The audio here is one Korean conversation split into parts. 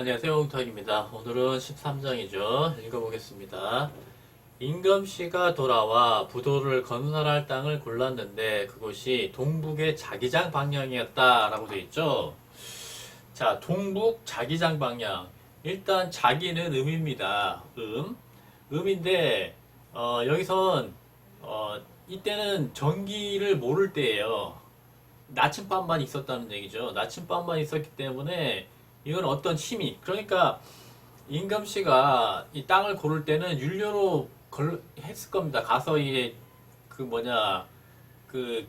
안녕하세요. 홍탁입니다. 오늘은 13장이죠. 읽어보겠습니다. 임금씨가 돌아와 부도를 건설할 땅을 골랐는데 그곳이 동북의 자기장 방향이었다라고 되어 있죠. 자, 동북 자기장 방향. 일단 자기는 음입니다. 음. 음인데 어, 여기선 어, 이때는 전기를 모를 때예요. 나침반만 있었다는 얘기죠. 나침반만 있었기 때문에 이건 어떤 힘이 그러니까 임금 씨가 이 땅을 고를 때는 윤료로 걸 했을 겁니다. 가서 이게 그 뭐냐 그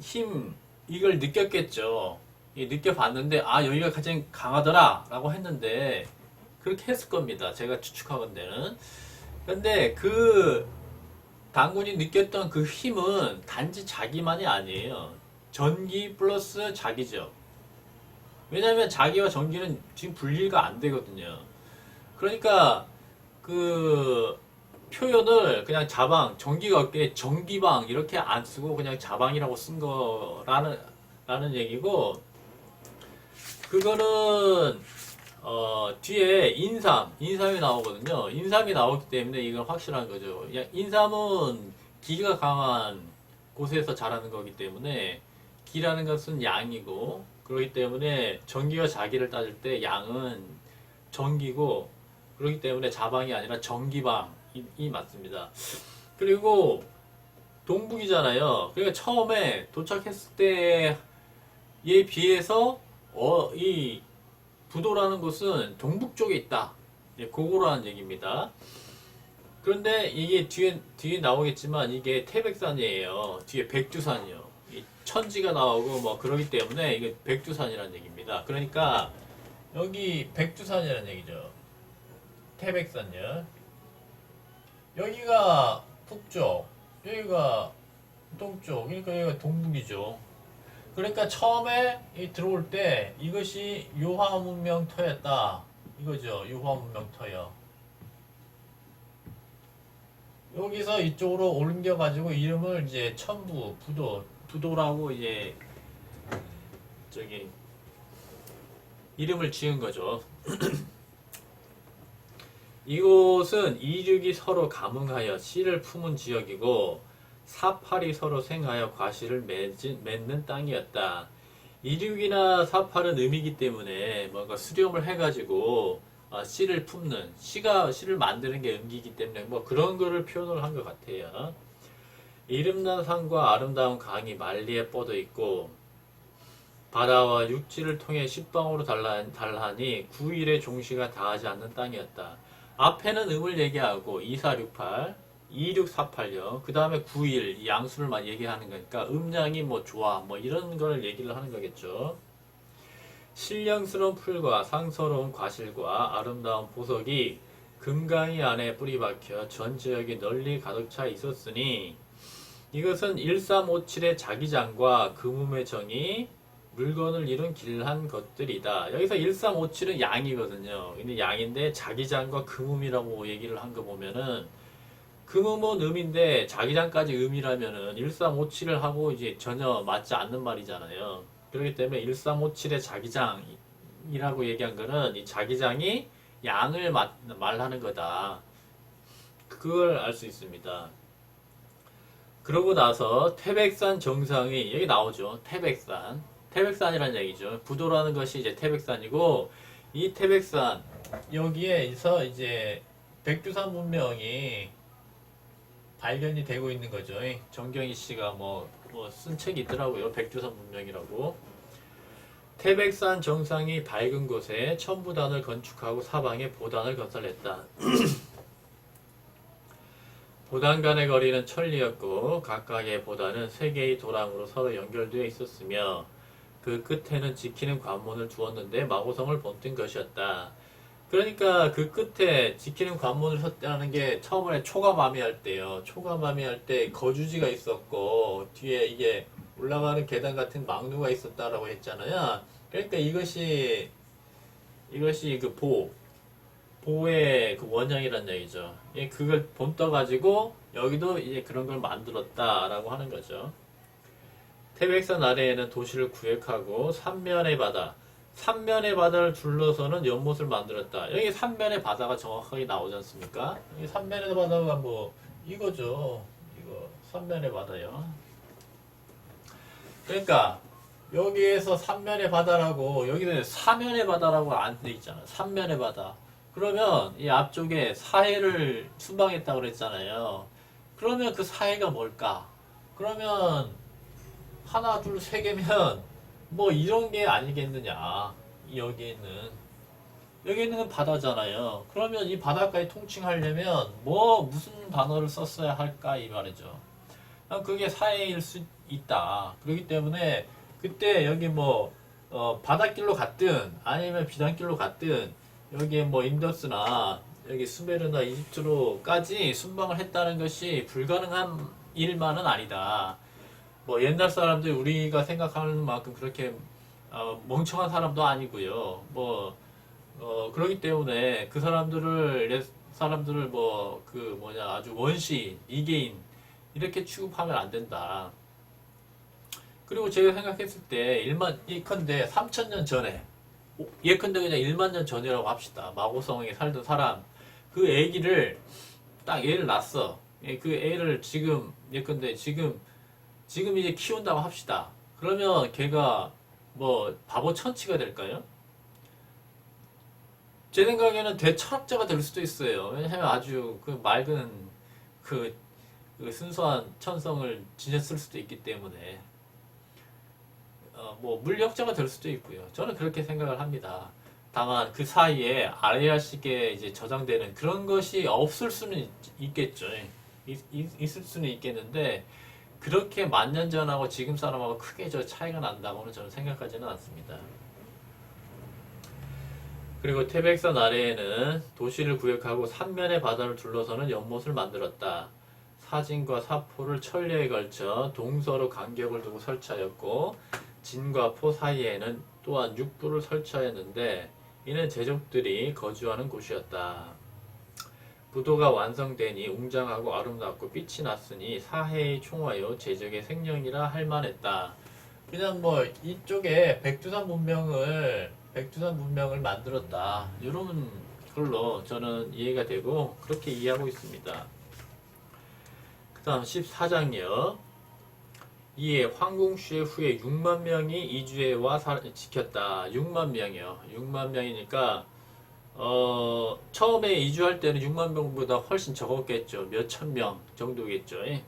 힘 이걸 느꼈겠죠. 이 느껴봤는데 아 여기가 가장 강하더라라고 했는데 그렇게 했을 겁니다. 제가 추측하건대는. 근데 그 당군이 느꼈던 그 힘은 단지 자기만이 아니에요. 전기 플러스 자기죠. 왜냐하면 자기와 전기는 지금 분리가 안 되거든요. 그러니까 그 표현을 그냥 자방, 전기가 없게 전기방 이렇게 안 쓰고 그냥 자방이라고 쓴 거라는 라는 얘기고 그거는 어, 뒤에 인삼, 인삼이 나오거든요. 인삼이 나오기 때문에 이건 확실한 거죠. 야, 인삼은 기가 강한 곳에서 자라는 거기 때문에 기라는 것은 양이고 그렇기 때문에 전기와 자기를 따질 때 양은 전기고 그렇기 때문에 자방이 아니라 전기방이 맞습니다. 그리고 동북이잖아요. 그러니까 처음에 도착했을 때에 비해서 어, 이 부도라는 곳은 동북 쪽에 있다. 예, 그거라는 얘기입니다. 그런데 이게 뒤에 뒤에 나오겠지만 이게 태백산이에요. 뒤에 백두산이요. 이 천지가 나오고 뭐 그러기 때문에 이게 백두산이라는 얘기입니다. 그러니까 여기 백두산이라는 얘기죠. 태백산이요. 여기가 북쪽, 여기가 동쪽, 그러니까 여기가 동북이죠. 그러니까 처음에 이 들어올 때 이것이 요하 문명 터였다. 이거죠. 요하 문명 터요. 여기서 이쪽으로 옮겨가지고 이름을 이제 천부, 부도, 부도라고 이제 저기 이름을 지은 거죠. 이곳은 이륙이 서로 감응하여 씨를 품은 지역이고 사팔이 서로 생하여 과실을 맺은, 맺는 땅이었다. 이륙이나 사팔은 음이기 때문에 뭔가 수렴을 해가지고 어, 씨를 품는 씨가 씨를 만드는 게 음기이기 때문에 뭐 그런 거를 표현을 한 것 같아요. 이름난 산과 아름다운 강이 만리에 뻗어 있고 바다와 육지를 통해 십방으로 달라, 달하니 9일의 종시가 다하지 않는 땅이었다. 앞에는 음을 얘기하고 2468, 2648요. 그 다음에 9일 양수를 막 얘기하는 거니까 음량이 뭐 좋아 뭐 이런 걸 얘기를 하는 거겠죠. 신령스러운 풀과 상서로운 과실과 아름다운 보석이 금강이 안에 뿌리 박혀 전 지역에 널리 가득 차 있었으니 이것은 1357의 자기장과 금음의 정이 물건을 이룬 길한 것들이다. 여기서 1357은 양이거든요. 근데 양인데 자기장과 금음이라고 얘기를 한 거 보면은 금음은 음인데 자기장까지 음이라면은 1357을 하고 이제 전혀 맞지 않는 말이잖아요. 그렇기 때문에 1357의 자기장이라고 얘기한 거는 이 자기장이 양을 마- 말하는 거다. 그걸 알 수 있습니다. 그러고 나서 태백산 정상이 여기 나오죠. 태백산. 태백산이라는 얘기죠. 부도라는 것이 이제 태백산이고 이 태백산 여기에서 이제 백두산 문명이 발견이 되고 있는 거죠. 정경희 씨가 뭐, 뭐쓴 책이 있더라고요. 백두산 문명이라고. 태백산 정상이 밝은 곳에 천부단을 건축하고 사방에 보단을 건설했다. 보단 간의 거리는 천리였고 각각의 보단은 세 개의 도랑으로 서로 연결되어 있었으며 그 끝에는 지키는 관문을 두었는데 마고성을 본뜬 것이었다. 그러니까 그 끝에 지키는 관문을 섰다는 게 처음에 초가마미 할 때요. 초가마미 할 때 거주지가 있었고 뒤에 이게 올라가는 계단 같은 망루가 있었다라고 했잖아요. 그러니까 이것이 이것이 그 보, 보의 그 원형이란 얘기죠. 예, 그걸 본떠 가지고 여기도 이제 그런 걸 만들었다라고 하는 거죠. 태백산 아래에는 도시를 구획하고 삼면의 바다, 삼면의 바다를 둘러서는 연못을 만들었다. 여기 삼면의 바다가 정확하게 나오지 않습니까? 여기 삼면의 바다가 뭐 이거죠. 이거 삼면의 바다요. 그러니까 여기에서 삼면의 바다라고 여기는 사면의 바다라고 안 돼 있잖아. 삼면의 바다. 그러면 이 앞쪽에 사해를 순방했다고 그랬잖아요. 그러면 그 사해가 뭘까? 그러면 하나, 둘, 세 개면 뭐 이런 게 아니겠느냐. 여기에 있는 여기 있는 건 바다잖아요. 그러면 이 바닷가에 통칭하려면 뭐 무슨 단어를 썼어야 할까 이 말이죠. 아, 그게 사해일 수 있다. 그렇기 때문에 그때 여기 뭐 어, 바닷길로 갔든 아니면 비단길로 갔든 여기에 뭐 인더스나 여기 수메르나 이집트로까지 순방을 했다는 것이 불가능한 일만은 아니다. 뭐 옛날 사람들 우리가 생각하는 만큼 그렇게 어, 멍청한 사람도 아니고요. 뭐 어, 그렇기 때문에 그 사람들을 옛 사람들을 뭐 그 뭐냐 아주 원시 이계인 이렇게 취급하면 안 된다. 그리고 제가 생각했을 때 일만 예컨대 3천년 전에 오, 예컨대 그냥 1만 년 전이라고 합시다. 마고성에 살던 사람 그 애기를 딱 애를 낳았어. 예, 그 애를 지금 예컨대 지금 지금 이제 키운다고 합시다. 그러면 걔가 뭐 바보 천치가 될까요? 제 생각에는 대철학자가 될 수도 있어요. 왜냐하면 아주 그 맑은 그, 그 순수한 천성을 지녔을 수도 있기 때문에 어, 뭐 물리학자가 될 수도 있고요. 저는 그렇게 생각을 합니다. 다만 그 사이에 아래아식에 이제 저장되는 그런 것이 없을 수는 있, 있겠죠. 있, 있, 있을 수는 있겠는데 그렇게 만년 전하고 지금 사람하고 크게 저 차이가 난다고는 저는 생각하지는 않습니다. 그리고 태백산 아래에는 도시를 구역하고 삼면의 바다를 둘러서는 연못을 만들었다. 사진과 사포를 천리에 걸쳐 동서로 간격을 두고 설치하였고 진과 포 사이에는 또한 육부를 설치하였는데 이는 제족들이 거주하는 곳이었다. 부도가 완성되니 웅장하고 아름답고 빛이 났으니 사해의 총하여 제적의 생명이라 할 만했다. 그냥 뭐 이쪽에 백두산 문명을 백두산 문명을 만들었다. 이런 걸로 저는 이해가 되고 그렇게 이해하고 있습니다. 그 다음 14장이요. 이에 황궁시의 후에 6만 명이 이주해와 사- 지켰다. 6만 명이요. 6만 명이니까 어, 처음에 이주할 때는 6만 명보다 훨씬 적었겠죠. 몇 천 명 정도겠죠. 예.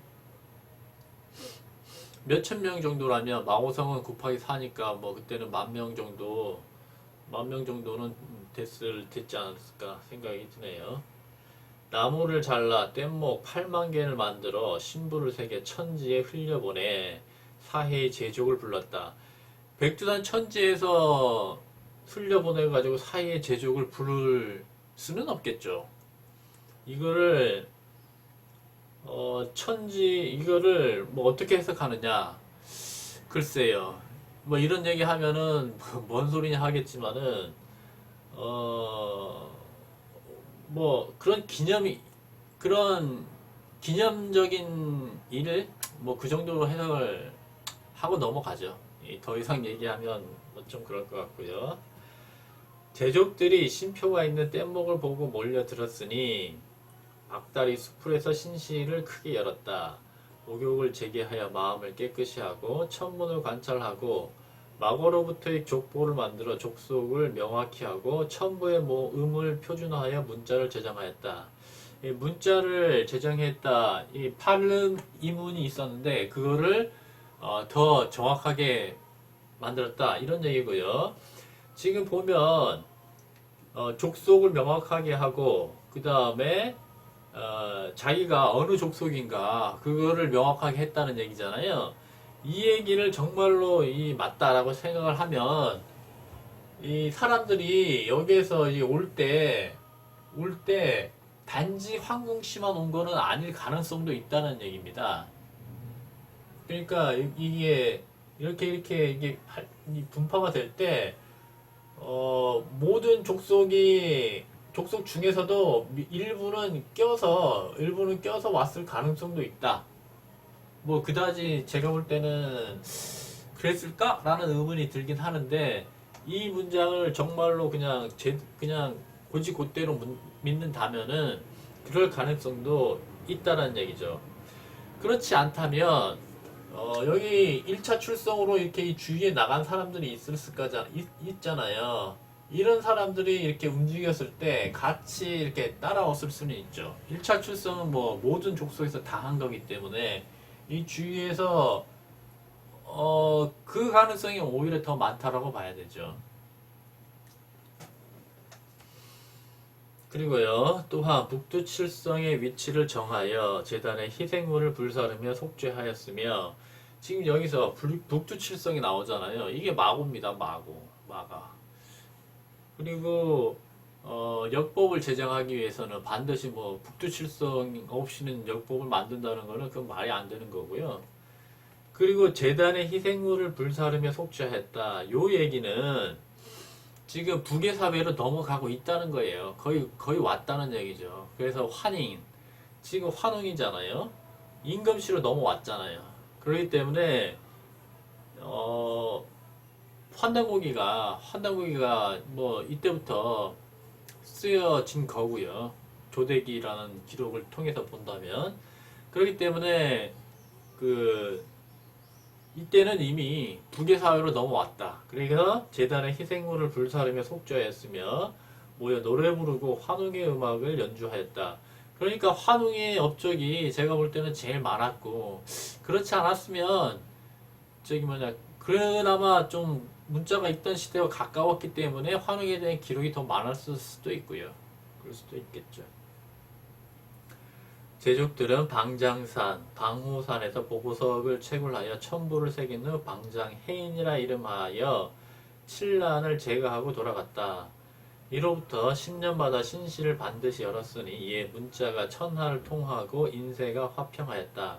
몇천 명 정도라면 마호성은 곱하기 4니까 뭐 그때는 만 명 정도 만 명 정도는 됐을 됐지 않았을까 생각이 드네요. 나무를 잘라 뗏목 8만 개를 만들어 신부를 새겨 천지에 흘려보내 사해의 제족을 불렀다. 백두산 천지에서 흘려보내 가지고 사해의 제족을 부를 수는 없겠죠. 이거를 어, 천지 이거를 뭐 어떻게 해석하느냐 글쎄요. 뭐 이런 얘기 하면은 뭔 소리냐 하겠지만은 어 뭐 그런 기념이 그런 기념적인 일을 뭐 그 정도로 해석을 하고 넘어가죠. 이더 이상 얘기하면 뭐 좀 그럴 것 같고요. 제족들이 신표가 있는 뗏목을 보고 몰려들었으니 악달이 수풀에서 신시를 크게 열었다. 목욕을 재개하여 마음을 깨끗이 하고 천문을 관찰하고 마거로부터의 족보를 만들어 족속을 명확히 하고 천부의 모 음을 표준화하여 문자를 제정하였다. 이 문자를 제정했다. 이 팔음 이문이 있었는데 그거를 어, 더 정확하게 만들었다. 이런 얘기고요. 지금 보면 어, 족속을 명확하게 하고 그 다음에 어, 자기가 어느 족속인가 그거를 명확하게 했다는 얘기잖아요. 이 얘기를 정말로 이 맞다라고 생각을 하면 이 사람들이 여기에서 올때 올 때 단지 황궁시만 온 거는 아닐 가능성도 있다는 얘기입니다. 그러니까 이- 이게 이렇게 이렇게 이게 분파가 될 때 어, 모든 족속이 족속 중에서도 미- 일부는 껴서 일부는 껴서 왔을 가능성도 있다. 뭐 그다지 제가 볼 때는 그랬을까라는 의문이 들긴 하는데 이 문장을 정말로 그냥 제 그냥 고지 곧대로 문- 믿는다면은 그럴 가능성도 있다라는 얘기죠. 그렇지 않다면 어, 여기 1차 출성으로 이렇게 이 주위에 나간 사람들이 있을 거자 있, 있잖아요. 이런 사람들이 이렇게 움직였을 때 같이 이렇게 따라왔을 수는 있죠. 1차 출성은 뭐 모든 족속에서 다 한 거기 때문에 이 주위에서 어, 그 가능성이 오히려 더 많다라고 봐야 되죠. 그리고요, 또한 북두칠성의 위치를 정하여 재단에 희생물을 불사르며 속죄하였으며, 지금 여기서 불- 북두칠성이 나오잖아요. 이게 마고입니다, 마고. 마가. 그리고, 어, 역법을 제정하기 위해서는 반드시 뭐, 북두칠성 없이는 역법을 만든다는 거는 그건 말이 안 되는 거고요. 그리고 재단에 희생물을 불사르며 속죄했다. 요 얘기는 지금 북의 사회로 넘어가고 있다는 거예요. 거의 거의 왔다는 얘기죠. 그래서 환인 지금 환웅이잖아요. 임금시로 넘어왔잖아요. 그렇기 때문에 어 환단고기가 환단고기가 뭐 이때부터 쓰여진 거고요. 조대기라는 기록을 통해서 본다면 그렇기 때문에 그 이때는 이미 북의 사회로 넘어왔다. 그래서 재단의 희생물을 불사르며 속죄하였으며 모여 노래 부르고 환웅의 음악을 연주하였다. 그러니까 환웅의 업적이 제가 볼 때는 제일 많았고 그렇지 않았으면 저기 뭐냐 그나마 좀 문자가 있던 시대와 가까웠기 때문에 환웅에 대한 기록이 더 많았을 수도 있고요. 그럴 수도 있겠죠. 제족들은 방장산, 방호산에서 보고석을 채굴하여 첨부를 새긴 후 방장해인이라 이름하여 칠란을 제거하고 돌아갔다. 이로부터 10년마다 신실을 반드시 열었으니 이에 문자가 천하를 통하고 인세가 화평하였다.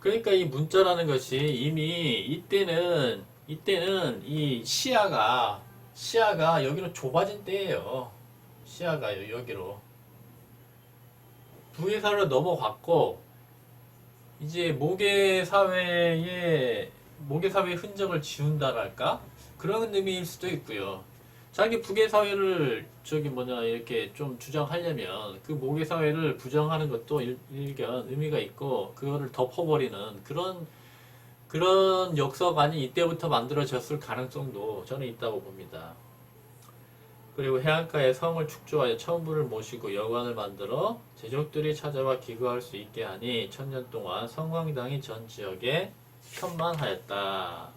그러니까 이 문자라는 것이 이미 이때는 이때는 이 시야가 시야가 여기로 좁아진 때예요. 시야가 여- 여기로 부의 사회로 넘어갔고 이제 모계 사회에 모계 사회의 흔적을 지운다랄까 그런 의미일 수도 있고요. 자기 부계 사회를 저기 뭐냐 이렇게 좀 주장하려면 그 모계 사회를 부정하는 것도 일, 일견 의미가 있고 그거를 덮어버리는 그런 그런 역사관이 이때부터 만들어졌을 가능성도 저는 있다고 봅니다. 그리고 해안가에 성을 축조하여 천부를 모시고 여관을 만들어 제족들이 찾아와 기거할 수 있게 하니 천년 동안 성광당이 전 지역에 천만하였다.